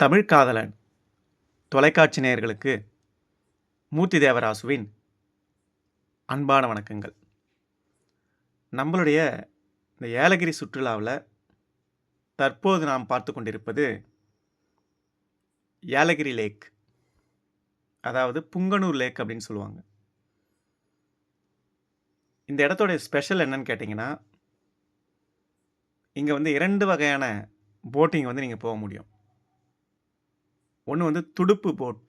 தமிழ் காதலன் தொலைக்காட்சி நேயர்களுக்கு மூர்த்தி தேவராசுவின் அன்பான வணக்கங்கள். நம்மளுடைய இந்த ஏலகிரி சுற்றுலாவில் தற்போது நாம் பார்த்து கொண்டிருப்பது ஏலகிரி லேக். அதாவது புங்கனூர் லேக் அப்படின்னு சொல்லுவாங்க. இந்த இடத்தோடைய ஸ்பெஷல் என்னன்னு கேட்டிங்கன்னா இங்கே வந்து இரண்டு வகையான போட்டிங் வந்து நீங்கள் போக முடியும். ஒன்று வந்து துடுப்பு போட்.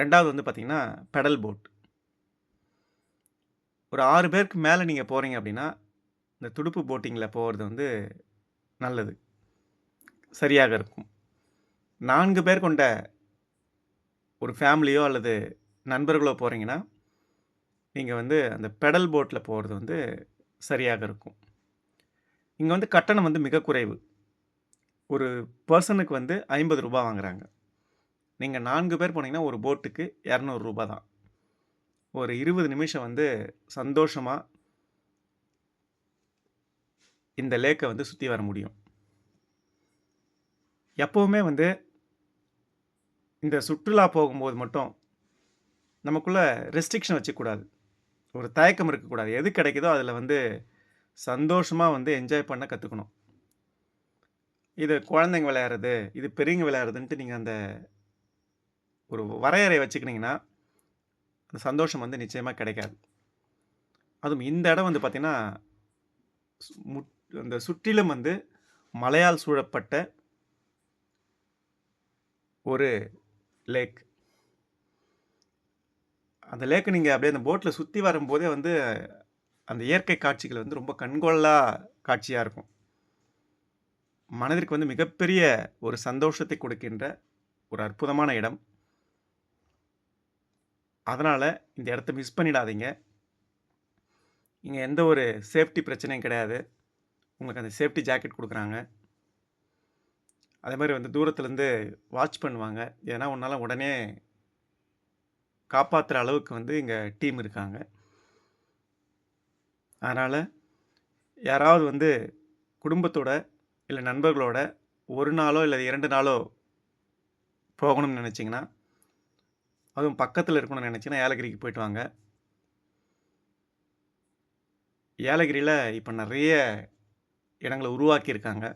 ரெண்டாவது வந்து பார்த்திங்கன்னா பெடல் போட். ஒரு ஆறு பேருக்கு மேலே நீங்கள் போகிறீங்க அப்படின்னா இந்த துடுப்பு போட்டிங்கில் போகிறது வந்து நல்லது. சரியாக இருக்கும். நான்கு பேர் கொண்ட ஒரு ஃபேமிலியோ அல்லது நண்பர்களோ போகிறீங்கன்னா நீங்கள் வந்து அந்த பெடல் போட்டில் போகிறது வந்து சரியாக இருக்கும். இங்கே வந்து கட்டணம் வந்து மிக குறைவு. ஒரு பர்சனுக்கு வந்து ஐம்பது ரூபா வாங்குறாங்க. நீங்கள் நான்கு பேர் போனீங்கன்னா ஒரு போட்டுக்கு இரநூறுபா தான். ஒரு இருபது நிமிஷம் வந்து சந்தோஷமாக இந்த லேக்கை வந்து சுற்றி வர முடியும். எப்போவுமே வந்து இந்த சுற்றுலா போகும்போது மட்டும் நமக்குள்ளே ரெஸ்ட்ரிக்ஷன் வச்சுக்கூடாது. ஒரு தயக்கம் இருக்கக்கூடாது. எது கிடைக்குதோ அதில் வந்து சந்தோஷமாக வந்து என்ஜாய் பண்ண கற்றுக்கணும் இது குழந்தைங்க விளையாடுறது இது பெரியவங்க விளையாடுறதுன்ட்டு நீங்கள் அந்த ஒரு வரையறை வச்சுக்கினீங்கன்னா அந்த சந்தோஷம் வந்து நிச்சயமாக கிடைக்காது. அதுவும் இந்த இடம் வந்து பார்த்திங்கன்னா முட் அந்த சுற்றிலும் வந்து மலையால் சூழப்பட்ட ஒரு லேக் அந்த லேக்கு நீங்கள் அப்படியே அந்த போட்டில் சுற்றி வரும்போதே வந்து அந்த இயற்கை காட்சிகள் வந்து ரொம்ப கண்கொள்ளா காட்சியாக இருக்கும். மனதிற்கு வந்து மிகப்பெரிய ஒரு சந்தோஷத்தை கொடுக்கின்ற ஒரு அற்புதமான இடம். அதனால் இந்த இடத்த மிஸ் பண்ணிடாதீங்க. இங்கே எந்த ஒரு சேஃப்டி பிரச்சனையும் கிடையாது. உங்களுக்கு அந்த சேஃப்டி ஜாக்கெட் கொடுக்குறாங்க. அதே மாதிரி வந்து தூரத்துலேருந்து வாட்ச் பண்ணுவாங்க. ஏன்னா உன்னால் உடனே காப்பாற்றுற அளவுக்கு வந்து இங்கே டீம் இருக்காங்க. அதனால் யாராவது வந்து குடும்பத்தோட இல்லை நண்பர்களோட ஒரு நாளோ இல்லை இரண்டு நாளோ போகணும்னு நினச்சிங்கன்னா அதுவும் பக்கத்தில் இருக்கணும்னு நினச்சிங்கன்னா ஏலகிரிக்கு போயிட்டு வாங்க. ஏலகிரியில் இப்போ நிறைய இடங்களை உருவாக்கியிருக்காங்க.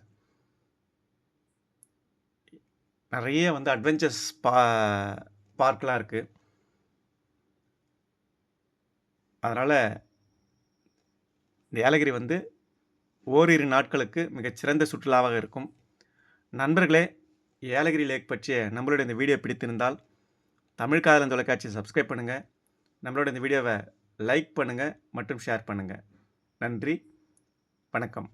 நிறைய வந்து அட்வென்ச்சர்ஸ் பா பார்க்லாம் இருக்குது அதனால் இந்த ஏலகிரி வந்து ஓரிரு நாட்களுக்கு மிகச்சிறந்த சுற்றுலாவாக இருக்கும். நண்பர்களே ஏலகிரி லேக் பற்றிய நம்மளுடைய இந்த வீடியோ பிடித்திருந்தால் தமிழ் காதலன் தொலைக்காட்சியை சப்ஸ்கிரைப் பண்ணுங்கள் நம்மளோட இந்த வீடியோவை லைக் பண்ணுங்கள் மற்றும் ஷேர் பண்ணுங்கள் நன்றி வணக்கம்.